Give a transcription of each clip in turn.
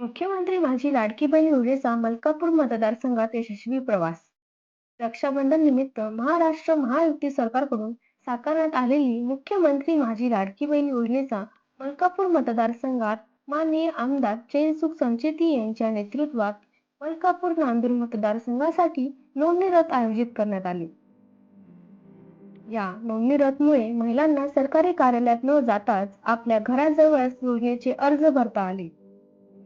मुख्यमंत्री माझी लाडकी बहीण योजनेचा मलकापूर मतदारसंघात यशस्वी प्रवास. रक्षाबंधन निमित्त महाराष्ट्र महायुती सरकारकडून साकारण्यात आलेली मुख्यमंत्री माझी लाडकी बहीण योजनेचा मलकापूर मतदारसंघात माननीय आमदार जयसुख संचेती यांच्या नेतृत्वात मलकापूर नांदूर मतदारसंघासाठी नोंदणी रथ आयोजित करण्यात आले. या नोंदणी रथमुळे महिलांना सरकारी कार्यालयात न जाताच आपल्या घराजवळच योजनेचे अर्ज भरता आले.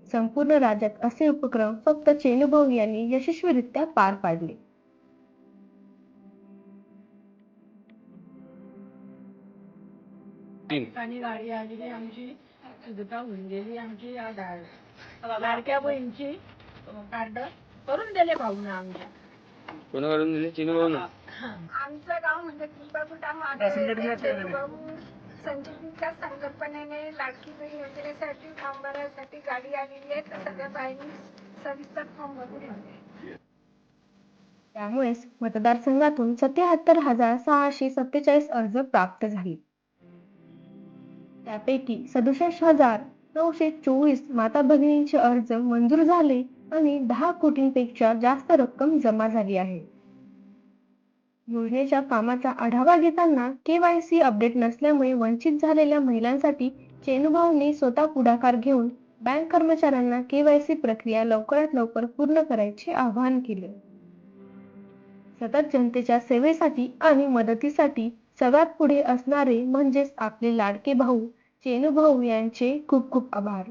संपूर्ण राज्यात असे उपक्रम फक्त चेनुभाऊ यांनी यशस्वीरित्या पार पाडले. आणि गाडी आलेली आमची सुद्धा होऊन गेली आमची लाडक्या बहिणीची कार्ड करून दिले भाऊन आमच्या. कोणाकडून दिले? चिनू भाऊ ना आमचं गाव म्हणजे संजीवनीच्या संकल्पनेने लाडकी बहीण योजनेसाठी फॉर्म भरण्यासाठी गाडी आलेली आहे. तर सगळ्या बाईंनी सविस्तर फॉर्म भरून घ्यावे. त्यामुळेच मतदारसंघातून सत्याहत्तर हजार सहाशे सत्तेचाळीस अर्ज प्राप्त झाले. त्यापैकी सदुसष्ट हजार नऊशे चोवीस माता भगिनींचे अर्ज मंजूर झाले आणि दहा कोटींपेक्षा जास्त रक्कम जमा झाली आहे. योजनेच्या कामाचा आढावा घेताना केवायसी अपडेट नसल्यामुळे वंचित झालेल्या महिलांसाठी चेनुभावने स्वतः पुढाकार घेऊन बँक कर्मचाऱ्यांना केवायसी प्रक्रिया लवकरात लवकर पूर्ण करायचे आवाहन केले. सतत जनतेच्या सेवेसाठी आणि मदतीसाठी सगळ्यात पुढे असणारे म्हणजेच आपले लाडके भाऊ चेनुभाऊ यांचे खूप खूप आभार.